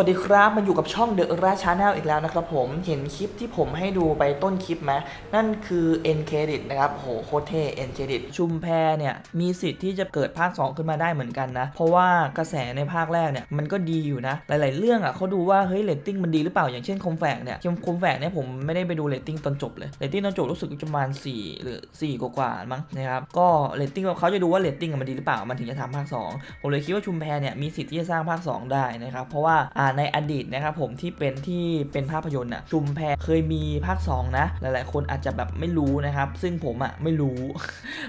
สวัสดีครับมันอยู่กับช่อง The r a Channel อีกแล้วนะครับผมเห็นคลิปที่ผมให้ดูไปต้นคลิปไหมนั่นคือ N Credit นะครับโหโคตรเท่ N Credit ชุมแพเนี่ย มีสิทธิ์ที่จะเกิดภาค 2 ขึ้นมาได้เหมือนกันนะ เพราะว่ากระแสในภาคแรกเนี่ย มันก็ดีอยู่นะ หลาย ๆ เรื่องอะเขาดูว่า เฮ้ยเรตติ้งมันดีหรือเปล่าอย่างเช่นคมแฝกเนี่ยคมแฝกเนี่ยผมไม่ได้ไปดูเรตติ้งตอนจบเลยเรตติ้งตอนจบรู้สึกประมาณ4หรือ4กว่าๆมั้งนะครับก็เรตติ้งเขาจะดูว่าเรตติ้งมันดีหรือเปล่ามันถึงจะทำภาค 2 ผมเลยคิดว่าชุมแพเนี่ยมีสิทธิ์ที่จะสร้างภาค 2 ได้นะครับเพราะว่าในอดีตนะครับผมที่เป็นที่เป็นภาพยนตร์อะชุมแพเคยมีภาค 2 นะ หลายๆ คนอาจจะแบบไม่รู้นะครับ ซึ่งผมอะไม่รู้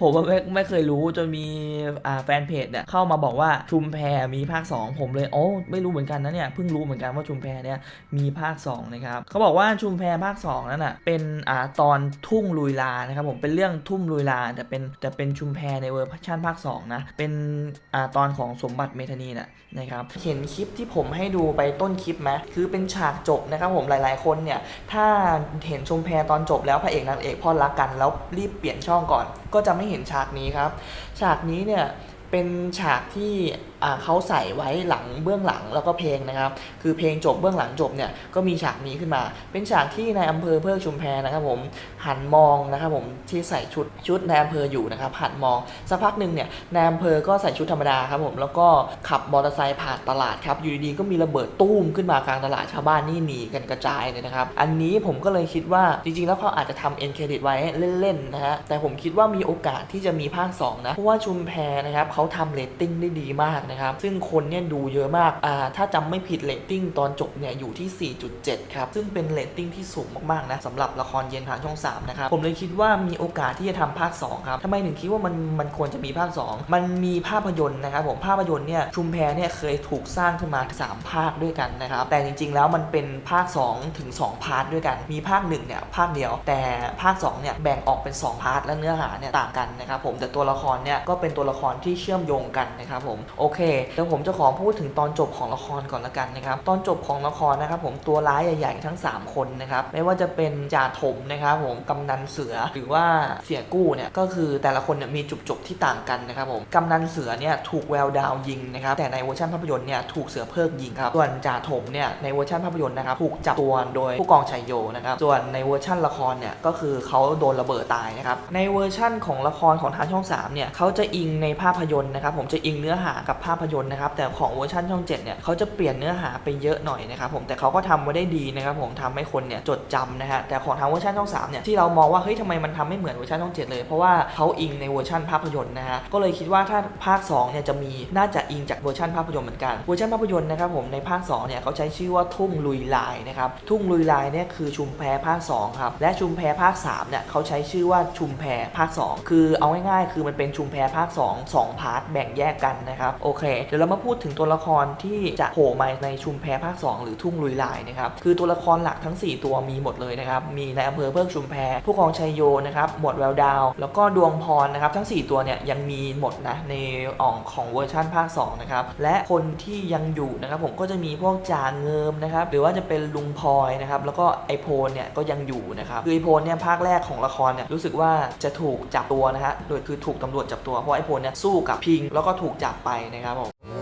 ผมไม่ไม่เคยรู้จนมีแฟนเพจเนี่ยเข้ามาบอกว่าชุมแพมีภาค 2 ผมเลยโอ้ไม่รู้เหมือนกันนะเนี่ยเพิ่งรู้เหมือนกันว่าชุมแพเนี่ยมีภาค2นะครับเขาบอกว่าชุมแพภาค 2 นั่นน่ะเป็นอ่าตอนทุ่งลุยลานะครับผมเป็นเรื่องทุ่งลุยลาแต่เป็นแต่เป็นชุมแพในเวอร์ชันภาค2นะเป็นอ่าตอนของสมบัติเมธานีนะนะครับเห็นคลิปที่ผมให้ดูไปไปต้นคลิปไหมคือเป็นฉากจบนะครับผมหลาย ๆ คนเนี่ย ถ้าเห็นชมแพตอนจบแล้วพระเอกนางเอกพอรักกันแล้วรีบเปลี่ยนช่องก่อน ก็จะไม่เห็นฉากนี้ครับ ฉากนี้เนี่ยเป็นฉากที่ เขาใส่ไว้หลังเบื้องหลังแล้วก็เพลงนะครับ คือเพลงจบเบื้องหลังจบเนี่ยก็มีฉากนี้ขึ้นมา เป็นฉากที่นายอำเภอเพิกชุมแพนะครับผมหันมองนะครับผมที่ใส่ชุดชุดนายอำเภออยู่นะครับหันมองสักพักหนึ่งเนี่ยนายอำเภอก็ใส่ชุดธรรมดาครับผมแล้วก็ขับมอเตอร์ไซค์ผ่านตลาดครับอยู่ดีๆก็มีระเบิดตู้มขึ้นมากลางตลาดชาวบ้านนี่หนีกันกระจายเลยนะครับอันนี้ผมก็เลยคิดว่าจริงๆ แล้วเขาอาจจะทำเอ็นเครดิตไว้เล่นๆนะฮะแต่ผมคิดว่ามีโอกาสที่จะมีภาค2นะเพราะว่าชุมแพนะครับเขาทำเรตติ้งได้ดีมากนะครับ ซึ่งคนเนี่ยดูเยอะมากอ่าถ้าจำไม่ผิดเรตติ้งตอนจบเนี่ยอยู่ที่ 4.7 ครับ ซึ่งเป็นเรตติ้งที่สูงมากๆนะสำหรับละครเย็นทางช่อง 3 นะครับ ผมเลยคิดว่ามีโอกาสที่จะทำภาค 2 ครับทำไมถึงคิดว่ามันมันควรจะมีภาค 2 มันมีภาพยนตร์นะครับผมภาพยนตร์เนี่ยชุมแพเนี่ยเคยถูกสร้างขึ้นมา 3 ภาคด้วยกันนะครับ แต่จริงๆแล้วมันเป็นภาค 2 ถึง 2 พาร์ทด้วยกัน มีภาค1เนี่ยภาคเดียว แต่ภาค2เนี่ยแบ่งออกเป็น 2 พาร์ทและเนื้อหาเนี่ยต่างกันนะครับผมแต่ตัวละครเนี่ยก็เป็นตัวละครที่เชื่อมโยงกันนะครับผมโอเคเดี๋ยวผมจะขอพูดถึงตอนจบของละครก่อนละกันนะครับ ตอนจบของละครนะครับผมตัวร้ายใหญ่ๆทั้ง 3 คนนะครับ ไม่ว่าจะเป็นจ่าถมนะครับผมกำนันเสือหรือว่าเสียกู้เนี่ยก็คือแต่ละคนเนี่ยมีจุดจบที่ต่างกันนะครับผมกำนันเสือเนี่ยถูกแววดาวยิงนะครับแต่ในเวอร์ชันภาพยนตร์เนี่ยถูกเสือเพิกยิงครับส่วนจ่าถมเนี่ยในเวอร์ชันภาพยนตร์นะครับถูกจับตัวโดยผู้กองชัยโยนะครับส่วนในเวอร์ชันละครเนี่ยก็คือเขาโดนระเบิดตายนะครับในเวอร์ชันของละครของทางช่อง3เนี่ยเขาจะอิงในภาพยนตร์นะครับผมจะอิงเนื้อหากับภาาพยนตร์นะครับ แต่ของเวอร์ชันช่อง 7 เนี่ยเขาจะเปลี่ยนเนื้อหาไปเยอะหน่อยนะครับผมแต่เขาก็ทำไว้ได้ดีนะครับผมทำให้คนเนี่ยจดจำนะฮะแต่ของทางเวอร์ชันช่อง3เนี่ยที่เรามองว่าเฮ้ยทำไมมันทำไม่เหมือนเวอร์ชันช่อง 7 เลย เพราะว่าเขาอิงในเวอร์ชันภาพยนตร์นะฮะก็เลยคิดว่าถ้าภาค2เนี่ยจะมีน่าจะอิงจากเวอร์ชันภาพยนตร์เหมือนกันเวอร์ชันภาพยนตร์นะครับผมในภาค2เนี่ยเขาใช้ชื่อว่าทุ่งลุยลายนะครับทุ่งลุยลายเนี่ยคือชุมแพภาค2ครับและชุมแพภาค3เนี่ยเขาใช้ชื่อว่าชุมแพภาค 2 คือเอาง่ายๆ คือมันเป็นชุมแพภาค 2 2พาร์ทแบ่งแยกกันนะครับโอเคเดี๋ยวเรามาพูดถึงตัวละครที่จะโผล่มาในชุมแพภาค 2 หรือทุ่งลุยลายนะครับคือตัวละครหลักทั้ง 4 ตัวมีหมดเลยนะครับมีในอำเภอเพิกชุมแพผู้กองชัยโยนะครับหมวดแววดาว แล้วก็ดวงพรนะครับทั้ง 4 ตัวเนี่ยยังมีหมดนะในอ่องของเวอร์ชันภาค2นะครับและคนที่ยังอยู่นะครับผมก็จะมีพวกจางเงิมนะครับหรือว่าจะเป็นลุงพลอยนะครับแล้วก็ไอโพลเนี่ยก็ยังอยู่นะครับคือไอโพลเนี่ยภาคแรกของละครเนี่ยรู้สึกว่าจะถูกจับตัวนะฮะโดยคือถูกตำรวจจับตัวเพราะไอโพลเนี่ยสู้กับพิง แล้วก็ถูกจับไปนะครับับผม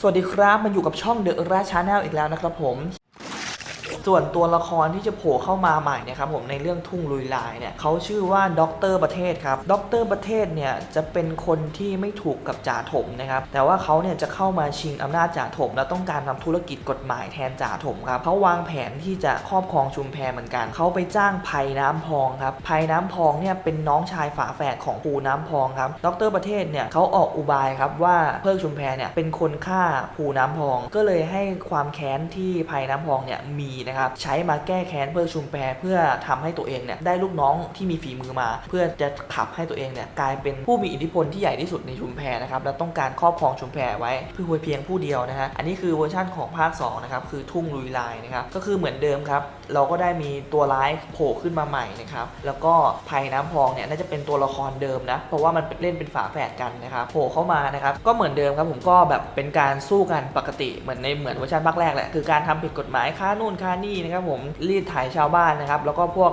สวัสดีครับ มันอยู่กับช่อง The r a Channel อีกแล้วนะครับผม ส่วนตัวละครที่จะโผล่เข้ามาใหม่นะครับผมในเรื่องทุ่งลุยลายเนี่ยเขาชื่อว่าด็อกเตอร์ประเทศครับด็อกเตอร์ประเทศเนี่ยจะเป็นคนที่ไม่ถูกกับจ่าถมนะครับแต่ว่าเขาเนี่ยจะเข้ามาชิงอำนาจจ่าถม แล้วต้องการทำธุรกิจกฎหมายแทนจ่าถมครับเขาวางแผนที่จะครอบครองชุมแพเหมือนกันเขาไปจ้างไผ่น้ำพองครับไผ่น้ำพองเนี่ยเป็นน้องชายฝาแฝดของปูน้ำพองครับด็อกเตอร์ประเทศเนี่ยเขาออกอุบายครับว่าเพิกชุมแพเนี่ยเป็นคนฆ่าปูน้ำพอง ก็เลยให้ความแค้นที่ไผ่น้ำพองเนี่ยมีนะครับนะครับใช้มาแก้แค้นเพื่อชุมแพเพื่อทำให้ตัวเองเนี่ยได้ลูกน้องที่มีฝีมือมา เพื่อจะขับให้ตัวเองเนี่ยกลายเป็นผู้มีอิทธิพลที่ใหญ่ที่สุดในชุมแพนะครับและต้องการครอบครองชุมแพไว้เพื่อเพียงผู้เดียวนะฮะอันนี้คือเวอร์ชั่นของภาค2นะครับคือทุ่งลุยลายนะครับก็คือเหมือนเดิมครับเราก็ได้มีตัวร้ายโผล่ขึ้นมาใหม่นะครับแล้วก็ภัยน้ำพองเนี่ยน่าจะเป็นตัวละครเดิมนะเพราะว่ามันเล่นเป็นฝาแฝดกันนะครับโผล่เข้ามานะครับก็เหมือนเดิมครับผมก็แบบเป็นการสู้กันปกติเหมือนในเหมือนเวอร์ชันภาคแรกแหละคือการทำผิดกฎหมายค้านู่นค้านี่นะครับผมรีดถ่ายชาวบ้านนะครับแล้วก็พวก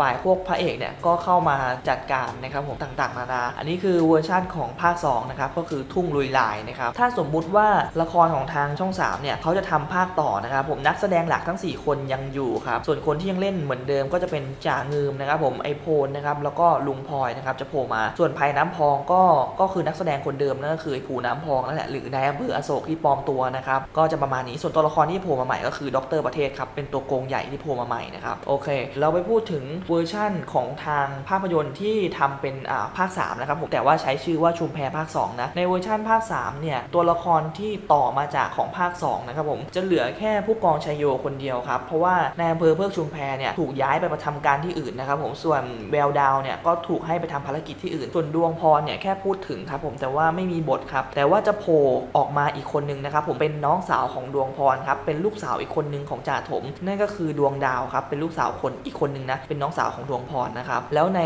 ฝ่ายพวกพระเอกเนี่ยก็เข้ามาจัดการนะครับผมต่างๆนานาอันนี้คือเวอร์ชั่นของภาค2นะครับก็คือทุ่งลุยลายนะครับถ้าสมมุติว่าละครของทางช่อง3เนี่ยเขาจะทำภาคต่อนะครับผมนักแสดงหลักทั้ง 4 คนยังอยู่ครับส่วนคนที่ยังเล่นเหมือนเดิมก็จะเป็นจ่าเงิมนะครับผมไอโพนนะครับแล้วก็ลุงพลอยนะครับจะโผล่มาส่วนภัยน้ำพองก็ก็คือนักแสดงคนเดิมนั่นก็คือไอภูน้ำพองนั่นแหละหรือนายอำเภออโศกที่ปลอมตัวนะครับก็จะประมาณนี้ส่วนตัวละครที่โผล่มาใหม่ก็คือดรประเทศครับเป็นตัวโกงใหญ่ที่โผล่มาใหม่นะครับโอเค เราไปพูดถึงเวอร์ชั่นของทางภาพยนตร์ที่ทำเป็นอ่าภาค3นะครับผมแต่ว่าใช้ชื่อว่าชุมแพภาค2นะในเวอร์ชั่นภาค3เนี่ยตัวละครที่ต่อมาจากของภาค2นะครับผมจะเหลือแค่ผู้กองชัยโยคนเดียวครับเพราะว่าในอำเภอเพิกชุมแพเนี่ยถูกย้ายไปประทำการที่อื่นนะครับผมส่วนแววดาวเนี่ยก็ถูกให้ไปทำภารกิจที่อื่นส่วนดวงพรเนี่ยแค่พูดถึงครับผมแต่ว่าไม่มีบทครับแต่ว่าจะโผล่ออกมาอีกคนนึงนะครับผมเป็นน้องสาวของดวงพรครับเป็นลูกสาวอีกคนนึงของจ่าถมนั่นก็คือดวงดาวครับเป็นลูกสาวคนอีกคนนึงนะเป็นน้องสาวของดวงพรนะครับแล้วใน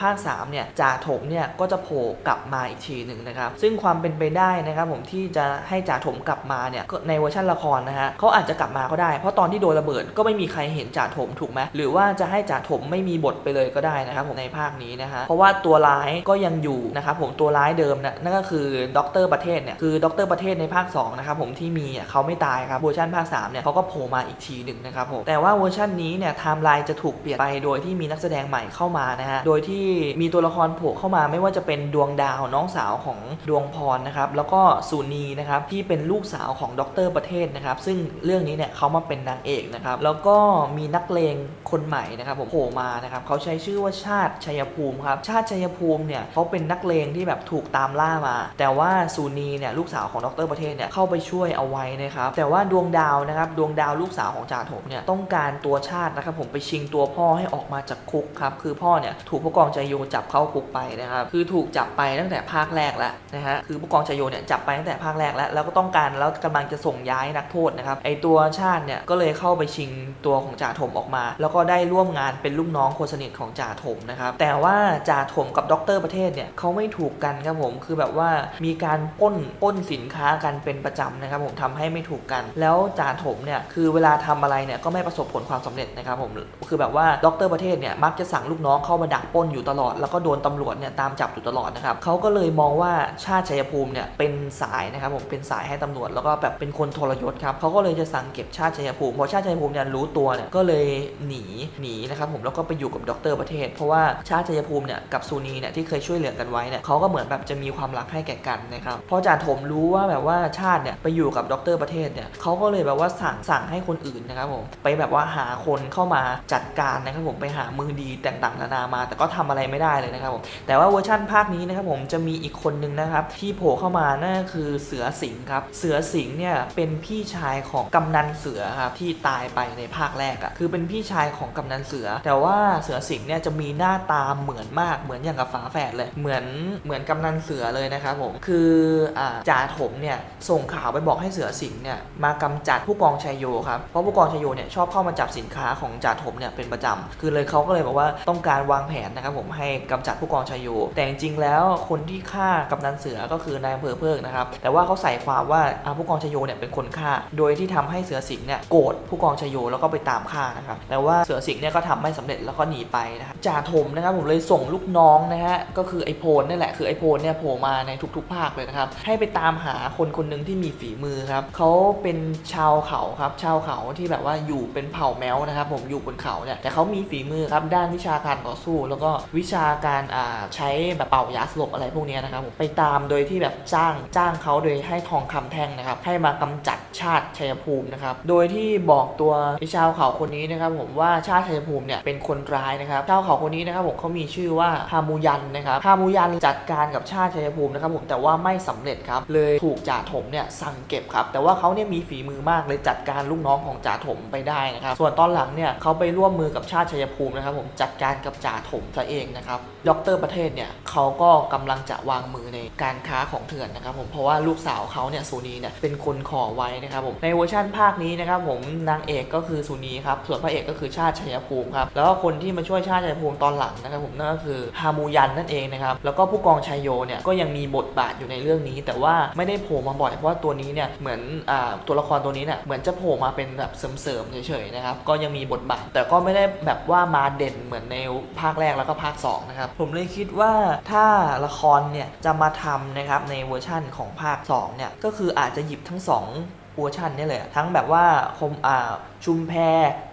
ภาค3เนี่ยจ่าถมเนี่ยก็จะโผล่กลับมาอีกทีหนึ่งนะครับซึ่งความเป็นไปได้นะครับผมที่จะให้จ่าถมกลับมาเนี่ยในเวอร์ชันละครนะฮะเขาอาจจะกลับมาก็ได้ เพราะตอนที่โดนระเบิดก็ไม่มีใครเห็นจ่าถมถูกไหมหรือว่าจะให้จ่าถมไม่มีบทไปเลยก็ได้นะครับผมในภาคนี้นะฮะเพราะว่าตัวร้ายก็ยังอยู่นะครับผมตัวร้ายเดิมนะนั่นก็คือดรประเทศเนี่ยคือดรประเทศในภาค2นะครับผมที่มีเขาไม่ตายครับเวอร์ชันภาค3เนี่ยเขาก็โผล่มาอีกทีหนึ่งนะครับผมแต่ว่าเวอร์ชันนี้เนี่ยไทม์ไลน์จะถูกเปลี่ยนไปโดยที่มีนักแสดงใหม่เข้ามานะฮะโดยที่มีตัวละครโผล่เข้ามาไม่ว่าจะเป็นดวงดาวน้องสาวของดวงพรนะครับแล้วก็สุนีนะครับที่เป็นลูกสาวของดรประเทศนะครับซึ่งเรื่องนี้เนี่ยเขามาเป็นนางเอกนะครับแล้วก็มีนักเลงคนใหม่นะครับผมโผล่มานะครับเขาใช้ชื่อว่าชาติชัยภูมิครับชาติชัยภูมิเนี่ยเขาเป็นนักเลงที่แบบถูกตามล่ามา แต่ว่าสุนีเนี่ยลูกสาวของดรประเทศเนี่ยเข้าไปช่วยเอาไว้นะครับแต่ว่าดวงดาวนะครับดวงดาวลูกสาวของจ่าถมเนี่ยต้องการตัวชาตินะครับผมไปชิงตัวพ่อให้ออกมาจากคุกครับคือพ่อเนี่ยถูกผู้กองใจโยจับเข้าคุกไปนะครับคือถูกจับไปตั้งแต่ภาคแรกแล้วนะฮะคือผู้กองใจโยเนี่ยจับไปตั้งแต่ภาคแรกแล้วแล้วก็ต้องการแล้วกำลังจะส่งย้ายนักโทษนะครับไอตัวชาติเนี่ยก็เลยเข้าไปชิงตัวของจ่าถมออกมา แล้วก็ได้ร่วมงานเป็นลูกน้องคนสนิทของจ่าถมนะครับแต่ว่าจ่าถมกับดรประเทศเนี่ยเขาไม่ถูกกันครับผมคือแบบว่ามีการป้นป้นสินค้ากันเป็นประจำนะครับผมทำให้ไม่ถูกกัน แล้วจ่าถมเนี่ยคือเวลาทำอะไรเนี่ยก็ไม่ประสบผลความสำเร็จนะครับผมคือแบบว่าดรประเทศเนี่ยมักจะสั่งลูกน้องเข้ามาดักป้นอยู่ตลอด แล้วก็โดนตำรวจเนี่ยตามจับอยู่ตลอดนะครับเขาก็เลยมองว่าชาติชัยภูมิเนี่ยเป็นสายนะครับผมเป็นสายให้ตำรวจแล้วก็แบบเป็นคนทรยศครับเขาก็เลยจะสั่งเก็บชาติชัยภูมิพอชาติชัยภูมิเนี่ยรู้ตัวเนี่ยก็เลยหนีหนีนะครับผมแล้วก็ไปอยู่กับดรประเทศ เพราะว่าชาติชัยภูมิเนี่ยกับซูนีเนี่ยที่เคยช่วยเหลือกันไว้เนี่ยเขาก็เหมือนแบบจะมีความรักให้แก่กันนะครับพอจ่าถมรู้ว่าแบบว่าชาติเนี่ยไปอยู่กับดรประเทศเนี่ยเขาก็เลยแบบว่าสั่งสั่งให้คนอื่นนะครับผมไปแบบว่าหาคนเข้ามาจัดการนะครับผมไปหามือดีต่างๆนานามา แต่ก็ทำอะไรไม่ได้เลยนะครับผมแต่ว่าเวอร์ชั่นภาคนี้นะครับผมจะมีอีกคนนึงนะครับที่โผล่เข้ามานั่นก็คือเสือสิงห์ครับเสือสิงห์เนี่ยเป็นพี่ชายของกำนันเสือครับที่ตายไปในภาคแรกอะ่ะคือเป็นพี่ชายของกำนันเสือ แต่ว่าเสือสิงห์เนี่ยจะมีหน้าตาเหมือนมากเหมือนอย่างกับฝาแฝดเลย เหมือนเหมือนกำนันเสือเลยนะครับผมคืออ่าจ่าถมเนี่ยส่งข่าวไปบอกให้เสือสิงห์เนี่ยมากำจัดผู้กองชัยโยครับเพราะผู้กองชัยโยเนี่ยชอบเข้ามาจับสินค้าของจ่าถมเนี่ยเป็นประจำคือเลยเขาก็เลยบอกว่าต้องการวางแผนนะครับผมให้กำจัดผู้กองชัยโยแต่จริงๆแล้วคนที่ฆ่ากำนันเสือก็คือนายอำเภอเพิกนะครับแต่ว่าเขาใส่ความว่าอาผู้กองชัยโยเนี่ยเป็นคนฆ่า โดยที่ทำให้เสือสิงห์เนี่ยโกรธผู้กองชัยโยแล้วก็ไปตามฆ่านะครับแต่ว่าเสือสิงห์เนี่ยก็ทำไม่สำเร็จแล้วก็หนีไปนะครับจ่าถมนะครับผมเลยส่งลูกน้องนะฮะก็คือไอโพนนี่แหละคือไอโพนเนี่ยโผล่มาในทุกๆ ภาคเลยนะครับให้ไปตามหาคนคนหนึ่งที่มีฝีมือครับเขาเป็นชาวเขาครับชาวเขาที่แบบว่าอยู่เป็นเผ่าแมวนะครับผมอยู่บนเขาเนี่ยแต่เขามีฝีมือครับด้านวิชาการต่อสู้ แล้วก็วิชาการอ่าใช้แบบเป่ายาสลบอะไรพวกเนี้ยนะครับผมไปตามโดยที่แบบจ้างจ้างเขาโดยให้ทองคำแท่งนะครับให้มากำจัดชาติชัยภูมินะครับโดยที่บอกตัวไอ้ชาวเขาคนนี้นะครับผมว่าชาติชัยภูมิเนี่ยเป็นคนร้ายนะครับชาวเขาคนนี้นะครับผมเขามีชื่อว่าฮามูยันนะครับฮามูยันจัดการกับชาติชัยภูมินะครับผมแต่ว่าไม่สำเร็จครับเลยถูกจ่าถมเนี่ยสั่งเก็บครับแต่ว่าเขาเนี่ยมีฝีมือมากเลยจัดการลูกน้องของจ่าถมไปได้นะครับ ส่วนตอนหลังเนี่ยเขาไปร่วมมือกับชาติชัยภูมินะครับผมจัดการกับจ่าถมซะเองนะครับดรประเทศเนี่ยเขาก็กำลังจะวางมือในการค้าของเถื่อนนะครับผมเพราะว่าลูกสาวเขาเนี่ยสุนีเนี่ยเป็นคนขอไว้นะครับผมในเวอร์ชั่นภาคนี้นะครับผมนางเอกก็คือสุนีครับส่วนพระเอกก็คือชาติชัยภูมิครับแล้วก็คนที่มาช่วยชาติชัยภูมิตอนหลังนะครับผมนั่นก็คือฮามูยันนั่นเองนะครับแล้วก็ผู้กองชัยโยเนี่ยก็ยังมีบทบาทอยู่ในเรื่องนี้ แต่ว่าไม่ได้โผล่มาบ่อยเพราะว่าตัวนี้เนี่ยเหมือนอ่าตัวละครตัวนี้เนี่ยเหมือนจะโผล่มาเป็นแบบเสริมๆเฉยๆนะครับก็ยังมีบทบาท แต่ก็ไม่ได้แบบว่ามาเด่นเหมือนในภาคแรกแล้วก็ภาคสองนะครับผมเลยคิดว่าถ้าละครเนี่ยจะมาทำนะครับในเวอร์ชั่นของภาคสองเนี่ยก็คืออาจจะหยิบทั้งสอง เวอร์ชันนี่เลยทั้งแบบว่าคมอ่าชุมแพ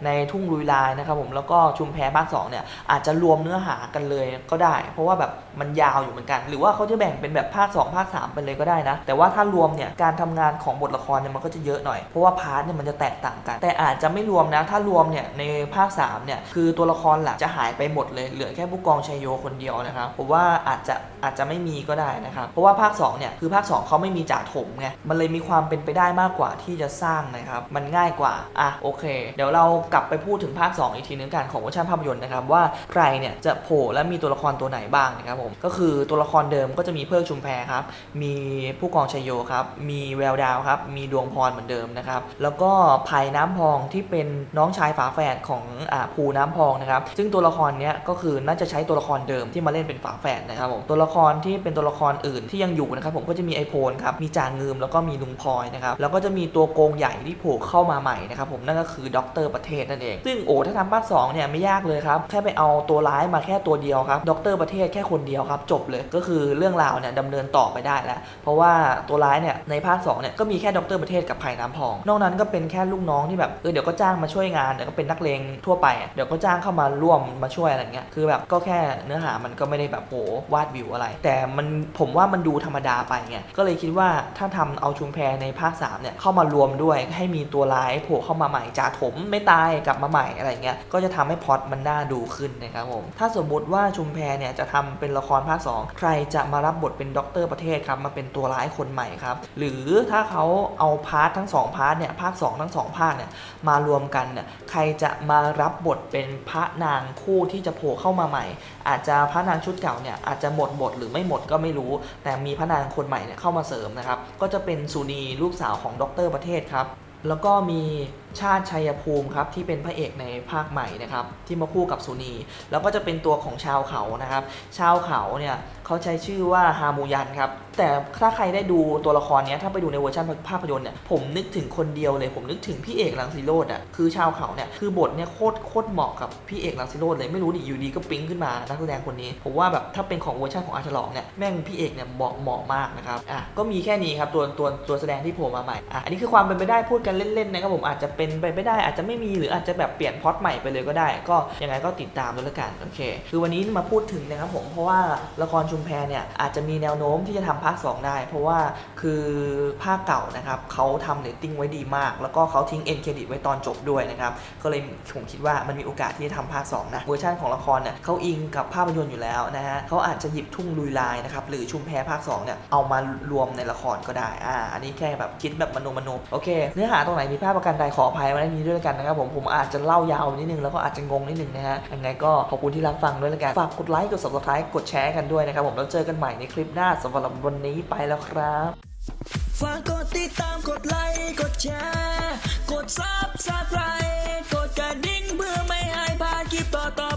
ในทุ่งลุยลายนะครับผมแล้วก็ชุมแพภาค2เนี่ยอาจจะรวมเนื้อหากันเลยก็ได้ เพราะว่าแบบมันยาวอยู่เหมือนกัน หรือว่าเขาจะแบ่งเป็นแบบภาค 2 ภาค 3 ไปเลยก็ได้นะ แต่ว่าถ้ารวมเนี่ยการทำงานของบทละครเนี่ยมันก็จะเยอะหน่อย เพราะว่าพาร์ทเนี่ยมันจะแตกต่างกัน แต่อาจจะไม่รวมนะ ถ้ารวมเนี่ยในภาค3เนี่ยคือตัวละครหลักจะหายไปหมดเลยเหลือแค่ผู้กองชัยโยคนเดียวนะครับผมว่าอาจจะอาจจะไม่มีก็ได้นะครับเพราะว่าภาค2เนี่ยคือภาค 2เขาไม่มีจ่าถมไงมันเลยมีความเป็นไปได้มากกว่าที่จะสร้างนะครับ มันง่ายกว่า อะโอเค เดี๋ยวเรากลับไปพูดถึงภาค 2 อีกทีนึงกันของเวอร์ชันภาพยนตร์นะครับว่าใครเนี่ยจะโผล่และมีตัวละครตัวไหนบ้างนะครับผม ก็คือตัวละครเดิมก็จะมีเพิกชุมแพครับ มีผู้กองชัยโยครับ มีแววดาวครับ มีดวงพรเหมือนเดิมนะครับ แล้วก็ไผ่น้ำพองที่เป็นน้องชายฝาแฝดของอ่าภูน้ำพองนะครับ ซึ่งตัวละครเนี้ยก็คือน่าจะใช้ตัวละครเดิมที่มาเล่นเป็นฝาแฝดนะครับผม ตัวละครที่เป็นตัวละครอื่นที่ยังอยู่นะครับผมก็จะมีไอโพนครับ มีจางเงิมแล้วก็มีลุงพลอยนะครับ แล้วก็จะมีีตัวโกงใหญ่ที่โผล่เข้ามาใหม่นะครับผมนั่นก็คือด็อกเตอร์ประเทศนั่นเองซึ่งโอ้ถ้าทำภาค2เนี่ยไม่ยากเลยครับแค่ไปเอาตัวร้ายมาแค่ตัวเดียวครับด็อกเตอร์ประเทศแค่คนเดียวครับจบเลยก็คือเรื่องราวเนี่ยดำเนินต่อไปได้แล้ว เพราะว่าตัวร้ายเนี่ยในภาค2เนี่ยก็มีแค่ด็อกเตอร์ประเทศกับไผ่น้ำพอง นอกนั้นก็เป็นแค่ลูกน้องที่แบบเออเดี๋ยวก็จ้างมาช่วยงานเดี๋ยวก็เป็นนักเลงทั่วไป เดี๋ยวก็จ้างเข้ามาร่วมมาช่วยอะไรเงี้ยคือแบบก็แค่เนื้อหามันก็ไม่ได้แบบโหวาดวิวอะไร แต่มันผมว่ามันดูธรรมดาไปไงก็เลยคิดว่าถ้าทำเอาชุมแพในภาค3เนี่ยเข้ามารวมด้วยให้มีตัวร้ายโผล่เข้ามาใหม่จ่าถมไม่ตายกลับมาใหม่อะไรเงี้ยก็จะทำให้พอตมันน่าดูขึ้นนะครับผมถ้าสมมติว่าชุมแพเนี่ยจะทำเป็นละครภาค 2 ใครจะมารับบทเป็นด็อกเตอร์ประเทศครับมาเป็นตัวร้ายคนใหม่ครับหรือถ้าเขาเอาพาร์ททั้งสองพาร์ทเนี่ยภาค 2 ทั้งสองภาคเนี่ยมารวมกันเนี่ยใครจะมารับบทเป็นพระนางคู่ที่จะโผล่เข้ามาใหม่ อาจจะพระนางชุดเก่าเนี่ยอาจจะหมดบทหรือไม่หมดก็ไม่รู้ แต่มีพระนางคนใหม่เนี่ยเข้ามาเสริมนะครับก็จะเป็นสุนีลูกสาวของด็อกเตอร์ประเทศครับ แล้วก็มี ชาติชัยภูมิครับที่เป็นพระเอกในภาคใหม่นะครับที่มาคู่กับสุนี แล้วก็จะเป็นตัวของชาวเขานะครับ ชาวเขาเนี่ยเขาใช้ชื่อว่าฮามูยันครับแต่ถ้าใครได้ดูตัวละครเนี้ยถ้าไปดูในเวอร์ชันภาพยนตร์เนี่ยผมนึกถึงคนเดียวเลย ผมนึกถึงพี่เอกลังสีโรดอะคือชาวเขาเนี่ยคือบทเนี่ยโคตรโคตรเหมาะกับพี่เอกลังสีโรดเลยไม่รู้ดิอยู่ดีก็ปิ๊งขึ้นมานักแสดงคนนี้ ผมว่าแบบถ้าเป็นของเวอร์ชันของอาฉลองเนี่ยแม่งพี่เอกเนี่ยเหมาะเหมาะมากนะครับอะก็มีแค่นี้ครับตัวตัวตัวแสดงที่โผล่มาใหม่อะอันนี้คือความเป็นไปได้พูดกันเล่นๆนะครับผมอาจจะเป็น็นไปไม่ได้อาจจะไม่มีหรืออาจจะแบบเปลี่ยนพ็อตใหม่ไปเลยก็ได้ ก็ยังไงก็ติดตามด้วยละกันโอเค คือวันนี้มาพูดถึงนะครับผมเพราะว่าละครชุมแพเนี่ยอาจจะมีแนวโน้มที่จะทำภาค 2 ได้ เพราะว่าคือภาคเก่านะครับเขาทำเรตติ้งไว้ดีมาก แล้วก็เขาทิ้งเอ็นเครดิตไว้ตอนจบด้วยนะครับก็เลยผมคิดว่ามันมีโอกาสที่จะทำภาค2นะเวอร์ชันของละครเนี่ยเขาอิงกับภาพยนตร์อยู่แล้วนะฮะเขาอาจจะหยิบทุ่งลุยลายนะครับหรือชุมแพภาค2เนี่ยเอามารวมในละครก็ได้อ่าอันนี้แค่แบบคิดแบบมโนมโนโอเค เนื้อหาตรงไหนมีภาพประกันใดขออภัยมาในนี้ด้วยกันนะครับผมผมอาจจะเล่ายาวนิดนึงแล้วก็อาจจะงงนิดนึงนะฮะยังไงก็ขอบคุณที่รับฟังด้วยละกันฝากกดไลค์กดซับสไครป์กดแชร์กันด้วยนะครับผมแล้วเจอกันใหม่ในคลิปหน้าสำหรับวันนี้ไปแล้วครับฝากกดติดตามกดไลค์กดแชร์กดซับสไครต์กดกระดิ่งเพื่อไม่ให้พลาดคลิปต่อ